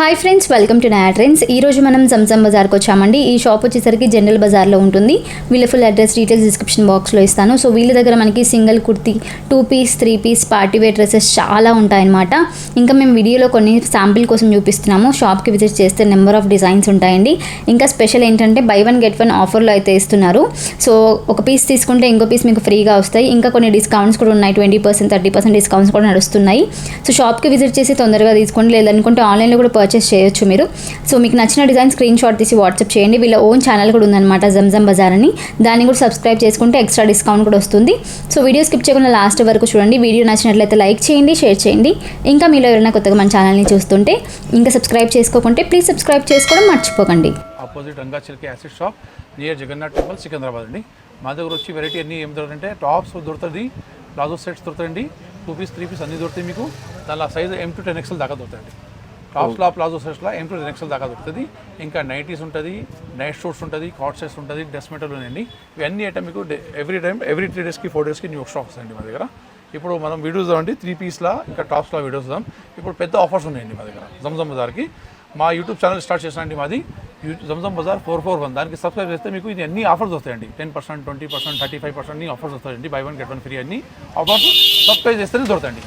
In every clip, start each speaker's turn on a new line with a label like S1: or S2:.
S1: Hi friends welcome to Naya trends ఈ రోజు మనం జంజం బజార్కి వచ్చామండి. ఈ షాప్ వచ్చేసరికి జనరల్ బజార్లో ఉంటుంది. వీళ్ళ ఫుల్ అడ్రస్ డీటెయిల్స్ డిస్క్రిప్షన్ బాక్స్లో ఇస్తాను. సో వీళ్ళ దగ్గర మనకి single kurti two piece three piece party wear dresses చాలా ఉంటాయన్నమాట. ఇంకా మేము వీడియోలో కొన్ని శాంపిల్ కోసం చూపిస్తున్నాము. షాప్కి విజిట్ చేస్తే నెంబర్ ఆఫ్ డిజైన్స్ ఉంటాయండి. ఇంకా స్పెషల్ ఏంటంటే బై వన్ గెట్ వన్ ఆఫర్లో అయితే ఇస్తున్నారు. సో ఒక పీస్ తీసుకుంటే ఇంకో పీస్ మీకు ఫ్రీగా వస్తాయి. ఇంకా కొన్ని డిస్కౌంట్స్ కూడా ఉన్నాయి. Twenty percent thirty percent discounts కూడా నడుస్తున్నాయి. సో షాప్కి విజిట్ చేసి తొందరగా తీసుకోండి. లేదనుకుంటే ఆన్లైన్లో కూడా పర్చేస్ చేయొచ్చు మీరు. సో మీకు నచ్చిన డిజైన్ స్క్రీన్ షాట్ తీసి వాట్సాప్ చేయండి. వీళ్ళ ఓన్ ఛానల్ కూడా ఉందన్నమాట జంజం బజార్ అని. దాన్ని కూడా సబ్స్క్రైబ్ చేసుకుంటే ఎక్స్ట్రా డిస్కౌంట్ కూడా వస్తుంది. సో వీడియో స్కిప్ చేయకుండా లాస్ట్ వరకు చూడండి. వీడియో నచ్చినట్లయితే లైక్ చేయండి షేర్ చేయండి. ఇంకా మీలో ఎవరైనా కొత్తగా మన ఛానల్ని చూస్తుంటే ఇంకా సబ్స్క్రైబ్ చేసుకోకుంటే ప్లీజ్ సబ్స్క్రైబ్ చేసుకోవడం మర్చిపోకండి.
S2: Opposite Ranga Chilki acid shop near Jagannath temple Secunderabad అండి. మా దగ్గర వచ్చి వెరైటీ అన్నీ ఏం దొరుకుతాయంటే టాప్స్ దొరుకుతుంది ప్లాజో సెట్స్ దొరుకుతాయండి. టూ పీస్ త్రీ పీస్ అన్నీ దొరుకుతాయి మీకు. దానిలో size M to ten XL దాకా దొరుకుతాయండి. టాప్స్లో ప్లాజో సెట్స్లో ఎం టు టెన్ ఎక్స్ఎల్ దాకా దొరుకుతుంది. ఇంకా నైటీస్ ఉంటుంది నైట్ షూట్స్ ఉంటుంది కాట్ సెట్స్ ఉంటుంది డ్రెస్ మెటీరియల్ ఉన్నాయండి ఇవన్నీ ఐటమ్ మీకు ఎవ్రీ టైం ఎవ్రీ త్రీ డేస్కి ఫోర్ డేస్కి న్యూ స్టాక్ వస్తాయండి మా దగ్గర. ఇప్పుడు మనం వీడియోస్ చూద్దామండి త్రీ పీస్లా ఇంకా టాప్స్లో వీడియోస్ చూద్దాం. ఇప్పుడు పెద్ద ఆఫర్స్ ఉన్నాయండి మా దగ్గర జమ్జమ్ బజార్కి మా యూట్యూబ్ ఛానల్ స్టార్ట్ చేసానండి మాది. Zamzam Bazar four four one దానికి సబ్స్క్రైబ్ చేస్తే మీకు ఇది అన్ని ఆఫర్స్ వస్తాయండి. Ten percent twenty percent thirty five percent అన్ని ఆఫర్స్ వస్తాయండి. Buy one get one free అన్ని ఆఫర్స్ సబ్స్క్రైబ్ చేస్తేనే దొరుకుతాయండి.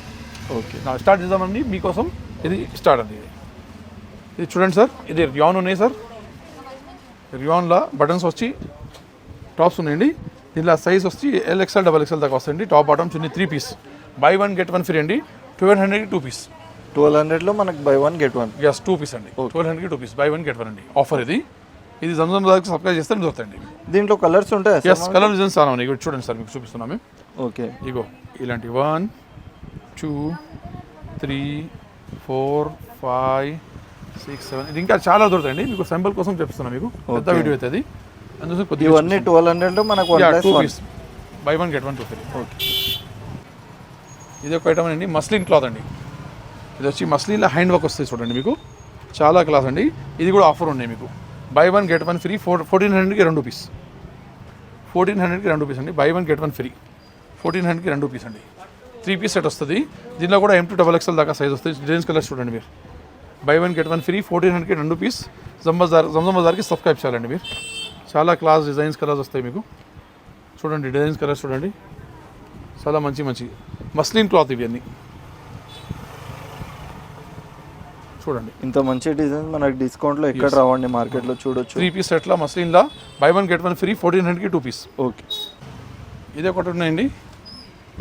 S3: ఓకే
S2: స్టార్ట్ చేద్దామండి. మీకోసం ఇది స్టార్ట్ అండి. ఇది ఇది చూడండి సార్ ఇది రియాన్ ఉన్నాయి సార్. రియాన్లో బటన్స్ వచ్చి టాప్స్ ఉన్నాయండి. దీనిలో సైజ్ వచ్చి ఎల్ ఎక్స్ఎల్ డబల్ ఎక్స్ఎల్ దాకా వస్తాయండి. టాప్ బాటమ్ చిన్న three piece buy one get one free అండి. ట్వెల్వ్ హండ్రెడ్కి టూ పీస్
S3: ట్వెల్వ్ హండ్రెడ్లో మనకు buy one get one
S2: yes two piece అండి. ట్వెల్వ్ హండ్రెడ్కి two piece buy one get one అండి. ఆఫర్ ఇది. ఇది జమ్జమ్ దాకా సబ్స్క్రైబ్ చేస్తే దొరుకుతాయండి
S3: దీంట్లో కలర్స్ ఉంటాయా
S2: ఎస్ కలర్ డిజైన్స్ చాలా ఉన్నాయి. ఇక్కడ చూడండి సార్ మీకు చూపిస్తున్నాం మేము.
S3: ఓకే
S2: ఇగో ఇలాంటి one two three four five six seven. ఇది ఇంకా చాలా దొరుకుతాయండి. మీకు సింపుల్ కోసం చెప్తున్నాను మీకు. పెద్ద. వీడియో అవుతుంది అందుకోసం కొద్దిగా
S3: ఇవన్నీ ట్వెల్వ్ హండ్రెడ్లో మనకు two
S2: piece buy one get one two three
S3: okay.
S2: ఇది ఒక ఐటమ్ అండి. మస్లిన్ క్లాత్ అండి. ఇది వచ్చి మస్లిన్లో హ్యాండ్ వర్క్ వస్తుంది చూడండి మీకు. చాలా క్లాస్ అండి. ఇది కూడా ఆఫర్ ఉన్నాయి మీకు. Buy one get one free four fourteen హండ్రెడ్కి రెండు పీస్ ఫోర్టీన్ హండ్రెడ్కి రెండు పీస్ అండి. Buy one get one free fourteen హండ్రెడ్కి రెండు పీస్ అండి. త్రీ పీస్ సెట్ వస్తుంది. దీనిలో కూడా ఎం టూ డబల్ ఎక్స్ఎల్ దాకా సైజ్ వస్తుంది. డిజైన్స్ కలర్స్ చూడండి మీరు. Buy one get one free fourteen హండ్రెడ్కి రెండు పీస్ జంబజార్ జంజం బజార్కి సబ్స్క్రైబ్ చేయాలండి మీరు. చాలా క్లాస్ డిజైన్స్ కలర్స్ వస్తాయి మీకు. చూడండి డిజైన్స్ కలర్స్ చూడండి. చాలా మంచి మంచి. మస్లిన్ క్లాత్ ఇవి అన్నీ చూడండి.
S3: ఇంత మంచి డిజైన్ మనకు డిస్కౌంట్లో ఎక్కడ. రావండి మార్కెట్లో చూడొచ్చు.
S2: త్రీ పీస్ సెట్లా మస్లిన్లా buy one get one free fourteen హండ్రెడ్కి టూ పీస్
S3: ఓకే
S2: ఇది ఒకటి ఉన్నాయండి.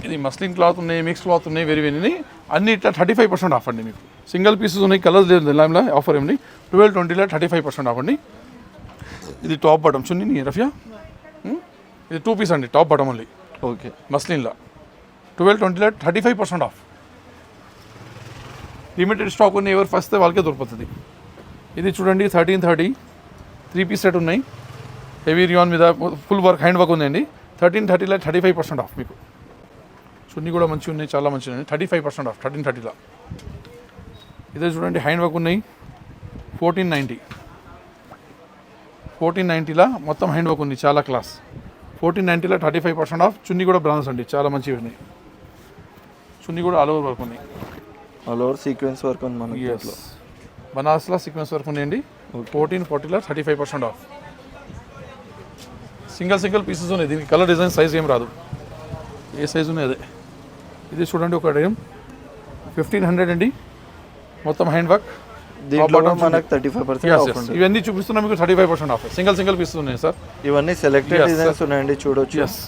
S2: ఇది మస్లిన్ క్లాత్ ఉన్నాయి మిక్స్ క్లాత్ ఉన్నాయి వెరీ వెరీ అన్ని ఇట్లా థర్టీ ఫైవ్ పర్సెంట్ ఆఫ్ అండి మీకు. సింగిల్ పీసెస్ ఉన్నాయి కలర్స్ లేదు ఇలా ఆఫర్ ఏమి ట్వెల్వ్ ట్వంటీలో థర్టీ ఫైవ్ పర్సెంట్ ఆఫ్ అండి. ఇది టాప్ బాటమ్ చున్నీ రఫియా? ఇది టూ పీస్ అండి టాప్ బాటమ్ ఓన్లీ
S3: ఓకే.
S2: మస్లిన్లో ట్వెల్వ్ ట్వంటీలో thirty five percent off limited stock ఉన్న ఎవరు ఫస్ట్ వాళ్ళకే దొరుకుతుంది ఇది చూడండి thirteen thirty three piece set ఉన్నాయి. హెవీ రియాన్ మీద ఫుల్ వర్క్ హ్యాండ్ వర్క్ ఉందండి. థర్టీన్ థర్టీలో థర్టీ ఫైవ్ పర్సెంట్ ఆఫ్ మీకు. చున్నీ కూడా మంచిగా ఉన్నాయి చాలా మంచిగా ఉన్నాయి. Thirty five percent off thirteen థర్టీలో. ఇదే చూడండి హ్యాండ్ వర్క్ ఉన్నాయి. Fourteen ninety. ఫోర్టీన్ నైంటీలో మొత్తం హ్యాండ్ వర్క్ ఉంది చాలా class. Fourteen నైంటీలో thirty five percent off chunni కూడా బ్రాండ్స్ అండి చాలా మంచివి ఉన్నాయి. చున్నీ కూడా ఆల్ ఓవర్ వర్క్ ఉన్నాయి.
S3: ఆల్ ఓవర్ సీక్వెన్స్ వర్క్ ఉంది మనకి
S2: ఎస్ బనారస్లో సీక్వెన్స్ వర్క్ ఉన్నాయండి. Fourteen ఫార్టీలో thirty five percent off. Single single pieces ఉన్నాయి దీనికి కలర్ డిజైన్ సైజ్ ఏం రాదు. ఏ సైజ్ ఉన్నాయి అదే? ఇది చూడండి ఒక డేమ్ ఫిఫ్టీన్ హండ్రెడ్ అండి. మొత్తం హ్యాండ్ వర్క్
S3: మనకు థర్టీ ఫైవ్ పర్సెంట్
S2: ఇవన్నీ చూపిస్తున్నా మీకు thirty five percent off single single pieces ఉన్నాయి సార్
S3: ఇవన్నీ సెలెక్టెడ్ డిజైన్స్ ఉన్నాయండి చూడొచ్చు.
S2: Yes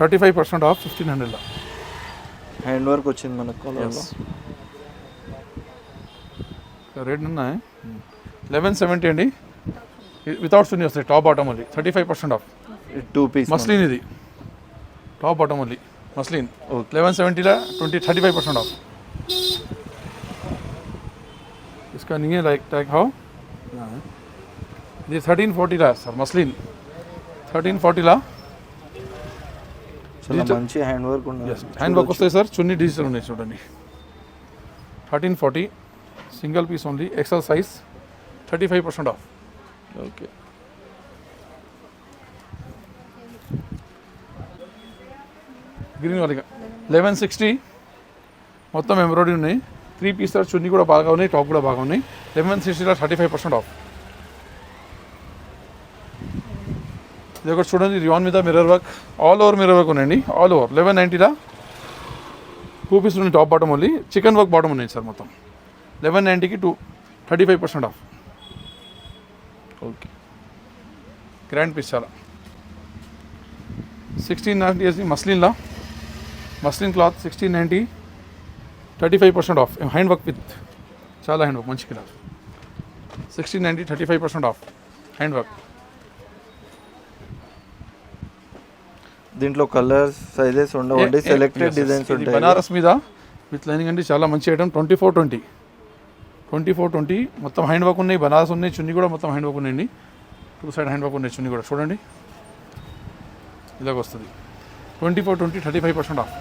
S2: thirty five percent off fifteen హండ్రెడ్లో
S3: హ్యాండ్ వర్క్ వచ్చింది మనకు కలర్లో
S2: రేట్ ఉన్నాయి. లెవెన్ సెవెంటీ అండి. వితౌట్ సున్నీ వస్తాయి top bottom only thirty five percent off
S3: two piece
S2: muslin ఇది. Top bottom only muslin
S3: okay
S2: eleven సెవెంటీలో twenty thirty five percent off इसका नहीं है लाइक टैग हाउ ఇది థర్టీన్ ఫార్టీలా సార్ మస్లిన్ థర్టీన్ ఫార్టీలా
S3: చాలా
S2: Digital-
S3: మంచి hand work ఉంది
S2: hand work వస్తాయి sir చున్నీ digital ఉన్నాయి చూడండి thirteen forty single piece only XL size thirty five percent off
S3: okay
S2: green వాళ్ళకి లెవెన్ సిక్స్టీ మొత్తం ఎంబ్రాయిడరీ ఉన్నాయి. త్రీ పీస్ చున్నీ కూడా బాగా ఉన్నాయి టాప్ కూడా బాగా ఉన్నాయి. లెవెన్ సిక్స్టీలో థర్టీ ఫైవ్ పర్సెంట్ ఆఫ్ ఇది ఒకటి చూడండి రియాన్ మీద mirror work all over mirror work ఉన్నాయండి. ఆల్ ఓవర్ లెవెన్ నైంటీలా టూ పీస్ ఉన్నాయి top bottom only chikan work bottom ఉన్నాయి సార్ మొత్తం. Eleven నైంటీకి two thirty five percent off
S3: okay
S2: grand piece చాలా. Sixteen ninety years మస్లిన్లా muslin cloth sixteen ninety thirty five percent off. Hand work with. చాలా hand work మంచి cloth. Sixteen ninety thirty five percent off hand work.
S3: దీంట్లో colours sizes ఉండవండి selected designs ఉంటాయి.
S2: బనారస్ మీద with lining అండి చాలా మంచి item twenty four twenty. Twenty four twenty మొత్తం హ్యాండ్ వర్క్ ఉన్నాయి బనారస్ ఉన్నాయి చున్నీ కూడా మొత్తం హ్యాండ్ వర్క్ ఉన్నాయండి. టూ సైడ్ హ్యాండ్ వర్క్ ఉన్నాయి చున్నీ కూడా. చూడండి. ఇలాగ వస్తుంది. Twenty four twenty thirty five percent off.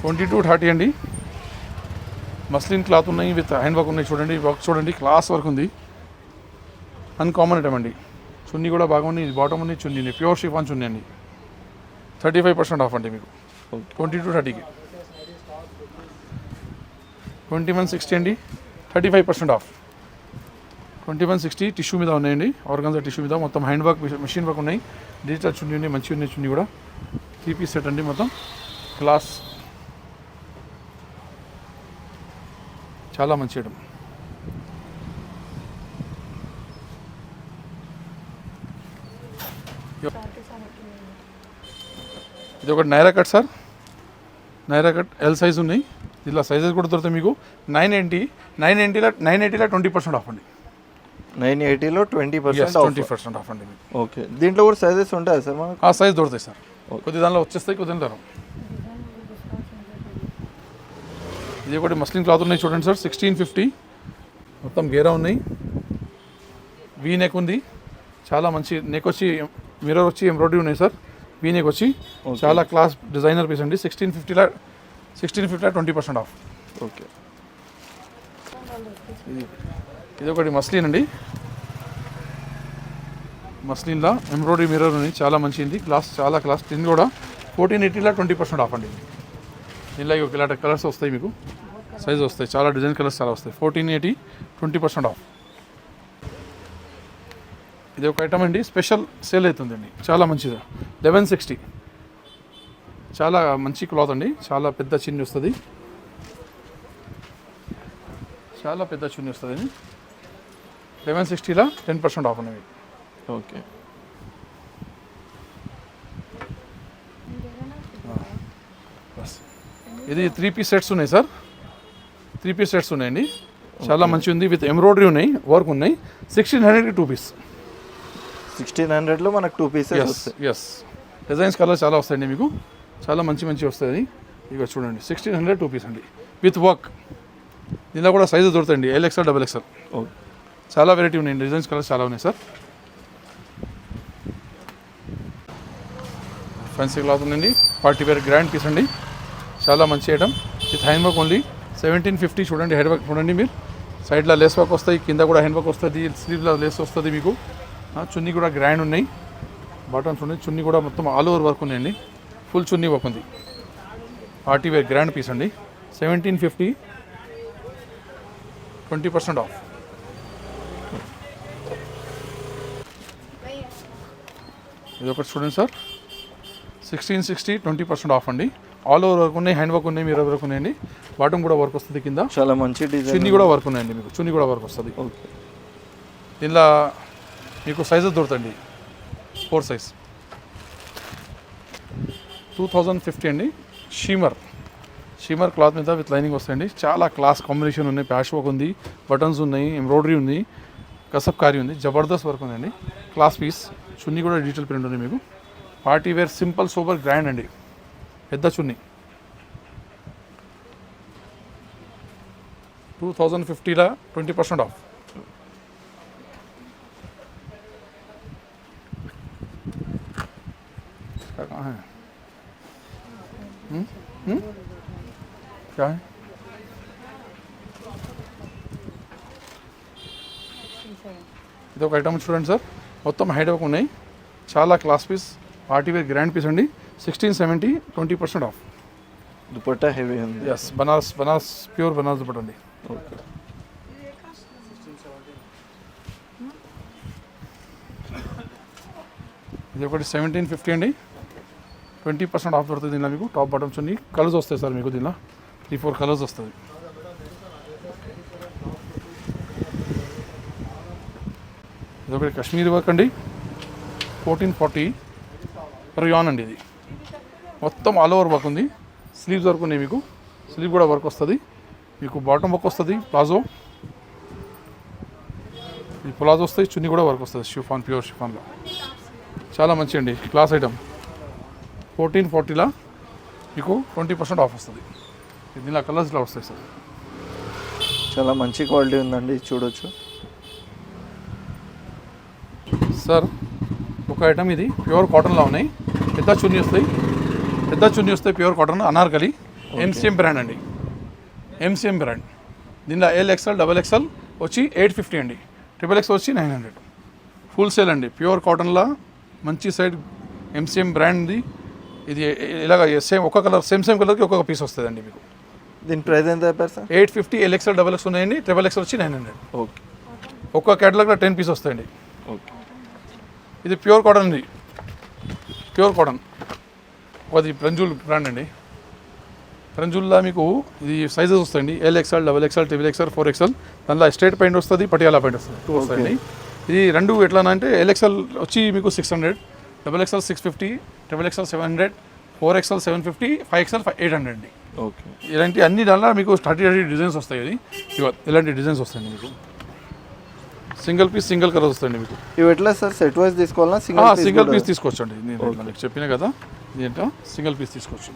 S2: Twenty two thirty అండి. మస్లిన్ క్లాత్ ఉన్నాయి విత్ హ్యాండ్ వర్క్ ఉన్నాయి చూడండి. వర్క్ చూడండి క్లాస్ వర్క్ ఉంది. అన్కామన్ ఐటమ్ అండి. చున్నీ కూడా బాగుంది ఇది బాటమ్ ఉంది చున్నీ ప్యూర్ షిఫాన్ చున్నీ అండి. థర్టీ ఫైవ్ పర్సెంట్ ఆఫ్ అండి మీకు. ట్వంటీ టు థర్టీకి ట్వంటీ వన్ సిక్స్టీ అండి. Thirty five percent off twenty one sixty tissue మీద ఉన్నాయండి. ఆర్గన్జా టిష్యూ మీద మొత్తం హ్యాండ్ వర్క్ మిషన్ వర్క్ ఉన్నాయి. డిజిటల్ చున్నీ ఉన్నాయి మంచిగా ఉన్నాయి చున్నీ కూడా. త్రీ పీస్ సెట్ అండి మొత్తం. క్లాస్ చాలా మంచి ఐటమ్ ఇది ఒకటి Naira cut sir. Naira cut L size ఉన్నాయి. ఇలా సైజెస్ కూడా దొరుకుతాయి మీకు. నైన్ ఎయిటీ నైన్ ఎయిటీలో నైన్ ఎయిటీలో ట్వంటీ పర్సెంట్ ఆఫ్ అండి.
S3: Nine ఎయిటీలో twenty percent
S2: twenty percent off అండి
S3: ఓకే. దీంట్లో కూడా సైజెస్ ఉంటాయి సార్ మనకు?
S2: ఆ సైజ్ దొరుకుతాయి సార్. కొద్ది దానిలో వచ్చేస్తాయి కొద్ది దానిలో ఇది ఒకటి మస్లిన్ క్లాత్ ఉన్నాయి చూడండి సార్ సిక్స్టీన్ ఫిఫ్టీ మొత్తం గేరా ఉన్నాయి. వీ నెక్ ఉంది. చాలా మంచి నెక్ వచ్చి మిర్రర్ వచ్చి ఎంబ్రాయిడరీ ఉన్నాయి సార్. వీ నెక్ వచ్చి చాలా క్లాస్ డిజైనర్ పీస్ అండి. సిక్స్టీన్ ఫిఫ్టీలో సిక్స్టీన్ ఫిఫ్టీలో ట్వంటీ పర్సెంట్ ఆఫ్
S3: ఓకే
S2: ఇది ఒకటి మస్లిన్ అండి. మస్లిన్లా ఎంబ్రాయిడరీ మిర్రర్ ఉంది. చాలా మంచిది క్లాస్ చాలా క్లాస్ దీన్ని కూడా ఫోర్టీన్ ఎయిటీలో ట్వంటీ పర్సెంట్ ఆఫ్ అండి. దీనిలో ఇక ఇలాంటి కలర్స్ వస్తాయి మీకు. సైజ్ వస్తాయి. చాలా డిజైన్ కలర్స్ చాలా వస్తాయి. Fourteen eighty twenty percent off. ఇది ఒక ఐటమ్ అండి. స్పెషల్ సేల్ అవుతుందండి చాలా మంచిది. Eleven sixty. చాలా మంచి క్లాత్ అండి. చాలా పెద్ద చిన్ని వస్తుంది. చాలా పెద్ద చున్నీ వస్తుంది లెవెన్ సిక్స్టీలో టెన్ పర్సెంట్ ఆఫ్ ఉన్నాయి
S3: ఓకే.
S2: ఇది త్రీ పీస్ సెట్స్ ఉన్నాయి సార్. త్రీ పీస్ సెట్స్ ఉన్నాయండి. చాలా మంచి ఉంది విత్ ఎంబ్రాయిడరీ ఉన్నాయి వర్క్ ఉన్నాయి. సిక్స్టీన్ హండ్రెడ్కి టూ పీస్.
S3: సిక్స్టీన్ హండ్రెడ్లో మనకు
S2: two
S3: pieces
S2: yes designs colour చాలా వస్తాయండి మీకు. చాలా మంచి మంచి వస్తాయి. ఇక చూడండి సిక్స్టీన్ హండ్రెడ్ టూ పీస్ అండి. విత్ వర్క్ దీనిలో కూడా సైజు దొరుకుతాయండి. L XL double XL
S3: okay
S2: చాలా వెరైటీ ఉన్నాయండి డిజైన్స్ కలర్స్ చాలా ఉన్నాయి సార్ ఫ్యాన్సీ క్లాత్ ఉందండి. పార్టీ వేర్ గ్రాండ్ పీస్ అండి. చాలా మంచి item with hand work only seventeen fifty చూడండి హెడ్ వర్క్ చూడండి మీరు. సైడ్లో లేస్ వర్క్ వస్తాయి కింద కూడా హ్యాండ్ వర్క్ వస్తుంది స్లీవ్లో లేస్ వస్తుంది మీకు. చున్నీ కూడా గ్రాండ్ ఉన్నాయి. బాటమ్స్ ఉన్నాయి చున్నీ కూడా మొత్తం ఆల్ ఓవర్ వర్క్ ఉన్నాయండి. ఫుల్ చున్నీ వర్క్ ఉంది. పార్టీ వేర్ గ్రాండ్ పీస్ అండి. Seventeen fifty twenty percent off ఇది ఒకటి చూడండి sir. Sixteen sixty twenty percent off అండి. ఆల్ ఓవర్ వర్క్ ఉన్నాయి హ్యాండ్ వర్క్ ఉన్నాయి మీరు వర్క్ ఉన్నాయండి బాటమ్ కూడా వర్క్ వస్తుంది కింద.
S3: చాలా మంచి డిజైన్
S2: చున్నీ కూడా వర్క్ ఉన్నాయండి మీకు. చున్నీ కూడా వర్క్ వస్తుంది.
S3: ఓకే.
S2: దీనిలో మీకు సైజెస్ దొరుకుతాయండి. Four size two thousand fifty అండి. షీమర్ షీమర్ క్లాత్ మీద విత్ లైనింగ్ వస్తాయండి. చాలా క్లాస్ కాంబినేషన్ ఉన్నాయి. ప్యాష్ వర్క్ ఉంది బటన్స్ ఉన్నాయి ఎంబ్రాయిడరీ ఉంది కసబ్ కారీ ఉంది జబర్దస్త్ వర్క్ ఉందండి క్లాస్ పీస్ చున్నీ కూడా డిజిటల్ ప్రింట్ ఉంది మీకు. Party wear simple super grand అండి. పెద్ద చున్నీ టూ థౌజండ్ ఫిఫ్టీలో ట్వంటీ పర్సెంట్ ఆఫ్ क्या कहाँ है हम्म? हम्म? क्या है ఇది ఒక ఐటమ్ చూడండి సార్ మొత్తం హైడ్ వర్క్ ఉన్నాయి చాలా class piece party wear grand piece అండి Sixteen seventy twenty percent off
S3: dupatta heavy ఉంది.
S2: ఎస్ బనారస్ బనారస్ ప్యూర్ బనారస్ దుపట్టా అండి.
S3: ఓకే.
S2: ఇది ఒకటి సెవెంటీన్ ఫిఫ్టీ అండి. ట్వంటీ పర్సెంట్ ఆఫ్ దొరుకుతుంది దీనిలో మీకు టాప్ బాటమ్స్ అన్ని. కలర్స్ వస్తాయి సార్ మీకు దీనిలో. త్రీ ఫోర్ కలర్స్ వస్తుంది ఇది ఒకటి కాశ్మీరీ వర్క్ అండి. ఫోర్టీన్ ఫార్టీ రియాన్ అండి ఇది. మొత్తం ఆల్ ఓవర్ వర్క్ ఉంది. స్లీవ్స్ వర్క్ ఉన్నాయి మీకు. స్లీవ్ కూడా వర్క్ వస్తుంది. మీకు బాటమ్ వర్క్ వస్తుంది ప్లాజో ఈ ప్లాజో వస్తాయి చున్నీ కూడా వర్క్ వస్తుంది షిఫాన్ ప్యూర్ షిఫాన్లో చాలా మంచి అండి క్లాస్ ఐటమ్ ఫోర్టీన్ ఫార్టీలా మీకు ట్వంటీ పర్సెంట్ ఆఫ్ వస్తుంది. దీనిలో కలర్స్ ఇలా వస్తాయి సార్
S3: చాలా మంచి క్వాలిటీ ఉందండి చూడొచ్చు.
S2: సార్ ఒక ఐటమ్ ఇది ప్యూర్ కాటన్లో ఉన్నాయి. పెద్ద చున్నీ వస్తాయి. పెద్ద చున్నీ వస్తాయి pure cotton anarkali. MCM brand అండి. MCM brand. దీనిలో ఎల్ ఎక్స్ఎల్ డబల్ ఎక్స్ఎల్ వచ్చి ఎయిట్ ఫిఫ్టీ అండి. ట్రిపుల్ ఎక్స్ వచ్చి నైన్ హండ్రెడ్. ఫుల్ సేల్ అండి. ప్యూర్ కాటన్లో మంచి సైడ్ ఎంసీఎం బ్రాండ్ది. ఇది ఇలాగ సేమ్ ఒక కలర్ సేమ్ సేమ్ కలర్కి ఒక్కొక్క పీస్ వస్తుందండి మీకు.
S3: దీని ప్రైస్ ఎంత చెప్పారు sir?
S2: Eight fifty L XL double X ఉన్నాయండి. ట్రిపుల్ ఎక్స్ వచ్చి నైన్ హండ్రెడ్.
S3: ఓకే.
S2: ఒక్క క్యాటలాగ్లో టెన్ పీస్ వస్తాయండి.
S3: ఓకే.
S2: ఇది ప్యూర్ కాటన్ అండి ప్యూర్ కాటన్. అది ప్రంజుల్ బ్రాండ్ అండి. ప్రంజుల్లా మీకు ఇది సైజెస్ వస్తాయండి. L XL double XL triple XL four XL దానిలో స్ట్రేట్ పెయింట్ వస్తుంది పటియాలా పెయింట్ వస్తుంది. టూ వస్తాయండి. ఇది రెండు ఎట్లా అంటే ఎల్ ఎక్స్ఎల్ వచ్చి మీకు six hundred double XL six fifty triple XL seven hundred four XL seven fifty five XL five eight hundred అండి.
S3: ఓకే
S2: ఇలాంటి అన్ని దానిలో మీకు థర్టీ థర్టీ డిజైన్స్ వస్తాయి ఇది ఇలాంటి డిజైన్స్ వస్తాయండి మీకు. సింగిల్ పీస్ సింగిల్ కలర్ వస్తాయండి మీకు.
S3: ఇవి ఎట్లా సార్? సెట్ వైజ్ తీసుకోవాలా సింగిల్
S2: సింగిల్ పీస్ తీసుకోవచ్చండి. నేను మీకు చెప్పిన కదా? ఇదేంటో? సింగిల్ పీస్ తీసుకోవచ్చు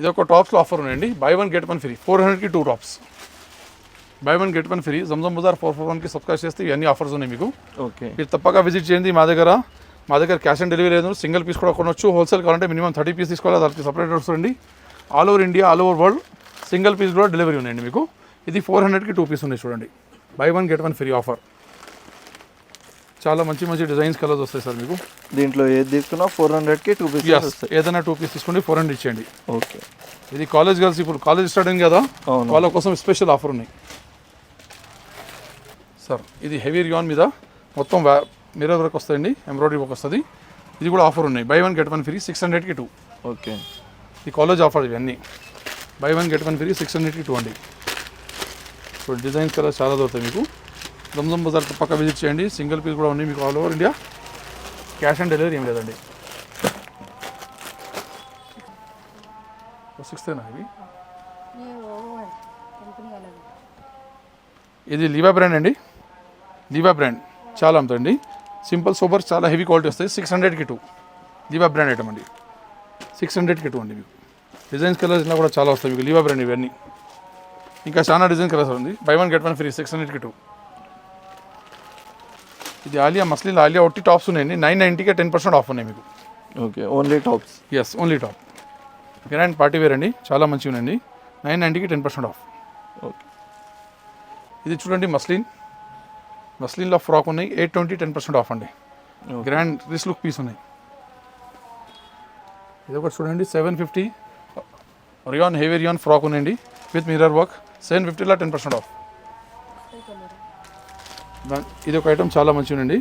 S2: ఇది ఒక టాప్స్లో ఆఫర్ ఉన్నాయండి. Buy one get one free. Four హండ్రెడ్కి two tops. Buy one get one free. Zamzam Bazaar four four వన్కి సబ్స్క్రైబ్ చేస్తే ఇవన్నీ ఆఫర్స్ ఉన్నాయి మీకు.
S3: ఓకే.
S2: మీరు తప్పక విజిట్ చేయండి మా దగ్గర. మా దగ్గర క్యాష్ ఆన్ డెలివరీ లేదు. సింగిల్ పీస్ కూడా కొనవచ్చు హోల్సేల్ కావాలంటే మినిమం థర్టీ పీస్ తీసుకోవాలి. దానికి సపరేట్ వస్తుంది all over India all over world single piece కూడా డెలివరీ ఉన్నాయండి మీకు. ఇది ఫోర్ హండ్రెడ్కి టూ పీస్ ఉన్నాయి చూడండి. Buy one get one free offer చాలా మంచి మంచి డిజైన్స్ కలర్స్ వస్తాయి సార్ మీకు.
S3: దీంట్లో ఏది తీసుకున్నా ఫోర్ హండ్రెడ్కి టూ వస్తాయి.
S2: ఏదైనా టూ పీస్ తీసుకోండి ఫోర్ హండ్రెడ్ ఇచ్చేయండి.
S3: ఓకే.
S2: ఇది కాలేజ్ గర్ల్స్ ఇప్పుడు కాలేజ్ స్టార్ట్ అయింది కదా. వాళ్ళ కోసం స్పెషల్ ఆఫర్ ఉన్నాయి. సార్ ఇది హెవీ రియాన్ మీద మొత్తం మిర్రర్ వర్క్ వస్తాయండి ఎంబ్రాయిడరీ వర్క్ వస్తుంది. ఇది కూడా ఆఫర్ ఉన్నాయి. Buy one get one free six హండ్రెడ్కి టూ
S3: ఓకే.
S2: ఈ కాలేజ్ ఆఫర్ ఇవన్నీ. Buy one get one free six హండ్రెడ్కి టూ అండి. ఇప్పుడు డిజైన్స్ కలర్ చాలా దొరుకుతాయి మీకు. దమ్దమ్ బజార్ పక్క విజిట్ చేయండి. సింగిల్ పీస్ కూడా ఉన్నాయి మీకు all over India cash on delivery ఏం లేదండి. సిక్స్తేనా ఇవి? ఇది లీవా బ్రాండ్ అండి. లీవా బ్రాండ్ చాలా అమ్ముతుంది సింపుల్ సూపర్ చాలా హెవీ క్వాలిటీ వస్తాయి. సిక్స్ హండ్రెడ్కి టూ లీవా బ్రాండ్ ఐటమ్ అండి. సిక్స్ హండ్రెడ్కి టూ అండి మీకు. డిజైన్స్ కలర్స్ ఇలా కూడా చాలా వస్తాయి మీకు. లీవా బ్రాండ్ ఇవన్నీ. ఇంకా చాలా డిజైన్ కలర్స్ ఉంది. Buy one get one free six హండ్రెడ్కి టూ ఇది ఆలియా మస్లీలో ఆలియా ఒట్టి టాప్స్ ఉన్నాయండి. నైన్ నైంటీకే టెన్ పర్సెంట్ ఆఫ్ ఉన్నాయి మీకు.
S3: Okay only tops
S2: yes only top grand party wear అండి. చాలా మంచిగా ఉందండి నైన్ నైంటీకి టెన్ పర్సెంట్ ఆఫ్.
S3: ఓకే.
S2: ఇది చూడండి మస్లిన్. మస్లిన్లో ఫ్రాక్ ఉన్నాయి. Eight twenty ten percent off అండి. గ్రాండ్ రిస్ లుక్ పీస్ ఉన్నాయి. ఇది ఒకటి చూడండి seven fifty rayon heavy rayon frock ఉన్నాయండి విత్ మిర్రర్ వర్క్ సెవెన్ ఫిఫ్టీలో టెన్ పర్సెంట్ ఆఫ్. ఇది ఒక ఐటమ్ చాలా మంచిగా అండి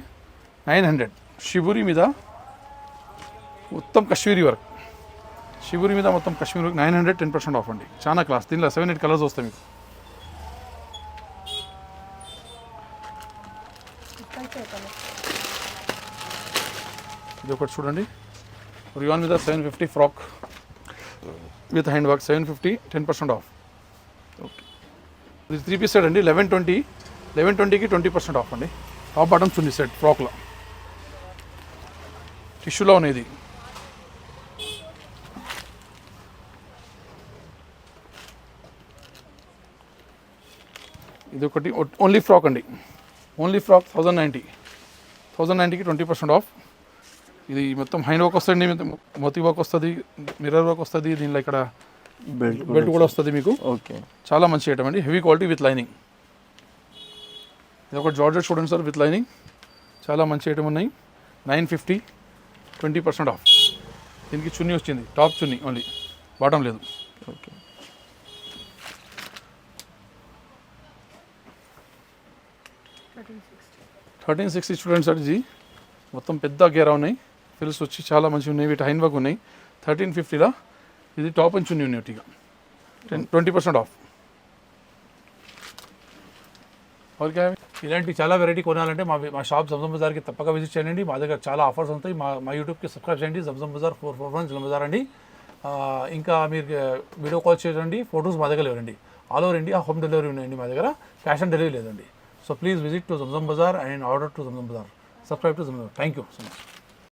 S2: నైన్ హండ్రెడ్. షిబురి మీద మొత్తం కశ్మీరీ వర్క్. షిబురి మీద మొత్తం Kashmiri work nine hundred ten percent off అండి. చాలా క్లాస్. దీనిలో సెవెన్ ఎయిట్ కలర్స్ వస్తాయి మీకు. ఇది ఒకటి చూడండి. రియాన్ మీద seven fifty frock with hand work seven fifty ten percent off. Okay. ఇది త్రీ పీస్ సెట్ అండి లెవెన్ ట్వంటీ లెవెన్ ట్వంటీకి ట్వంటీ పర్సెంట్ ఆఫ్ అండి. టాప్ బాటమ్ ఉంది సెట్ ఫ్రాక్లో టిష్యూలో ఉన్నది ఇది. ఒకటి ఓన్లీ ఫ్రాక్ అండి. Only frock thousand ninety thousand నైంటీకి twenty percent off ఇది మొత్తం హ్యాండ్ వర్క్ వస్తుంది మొత్తం మోతీ వర్క్ వస్తుంది మిర్రర్ వర్క్ వస్తుంది దీనిలో ఇక్కడ
S3: బెల్ట్
S2: బెల్ట్ కూడా వస్తుంది మీకు.
S3: ఓకే.
S2: చాలా మంచి ఐటమ్ అండి. హెవీ క్వాలిటీ విత్ లైనింగ్ ఇది ఒక జార్జెట్ చూడండి సార్ విత్ లైనింగ్ చాలా మంచి ఐటమ్ ఉన్నాయి. Nine fifty twenty percent off. దీనికి చున్నీ వచ్చింది. టాప్ చున్నీ ఓన్లీ బాటం లేదు.
S3: Okay.
S2: Thirteen sixty students sir ji. మొత్తం పెద్ద గేరా ఉన్నాయి. ఫిల్స్ వచ్చి చాలా మంచిగా ఉన్నాయి. వీటి హైన్ వర్క్ ఉన్నాయి. థర్టీన్ ఫిఫ్టీలో ఇది టాప్ అండ్ చున్నీ ఉన్నాయి ten twenty percent off okay ఇలాంటి చాలా వెరైటీ కొనాలంటే మా మా షాప్ జంజం బజార్కి తప్పక విజిట్ చేయండి. మా దగ్గర చాలా ఆఫర్స్ ఉంటాయి. మా మా యూట్యూబ్కి సబ్స్క్రైబ్ చేయండి. Zamzam Bazar four four one Zam Bazar అండి. ఇంకా మీరు వీడియో కాల్ చేయండి. ఫొటోస్ మా దగ్గర లేవండి. All over India home delivery ఉన్నాయండి మా దగ్గర. క్యాష్ ఆన్ డెలివరీ లేదండి. So please visit to Zamzam Bazaar and order to Zamzam Bazaar subscribe to Zamzam thank you so much